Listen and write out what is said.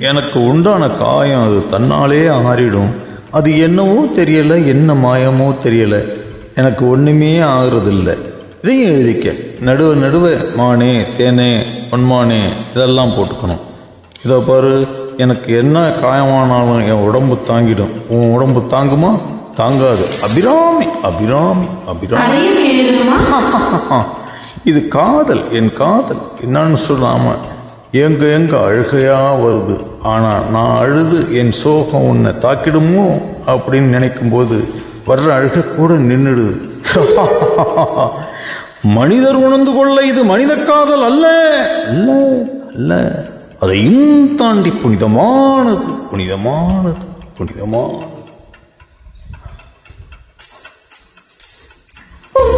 எனக்கு உண்டான காயம் அது தன்னாலே ஆறிடும். அது என்னவோ தெரியல என்ன மாயமோ தெரியல. எனக்கு ஒண்ணுமே ஆகுறதில்ல. இதையும் எழுதிக்க. நடுவ நடுவ மானே தேனே பொன்மானே இதெல்லாம் போட்டுக்கணும். இதோ பாரு எனக்கு என்ன காயமானாலும் என் உடம்பு தாங்கிடும். உன் உடம்பு தாங்குமா? தாங்காது. அபிராமி அபிராமி அபிராமி. இது காதல் என் காதல். என்னன்னு சொல்லாம எங்க எங்க அழுகையா வருது? ஆனா நான் அழுது என் சோகம் உன்னை தாக்கிடுமோ? அப்படின்னு நினைக்கும் போது வர்ற அழுக கூட நின்றுடுது மனிதர் உணர்ந்து கொள்ள இது மனித காதல் அல்ல. அல்ல அல்ல. அதையும் தாண்டி புனிதமானது புனிதமானது புனிதமானது.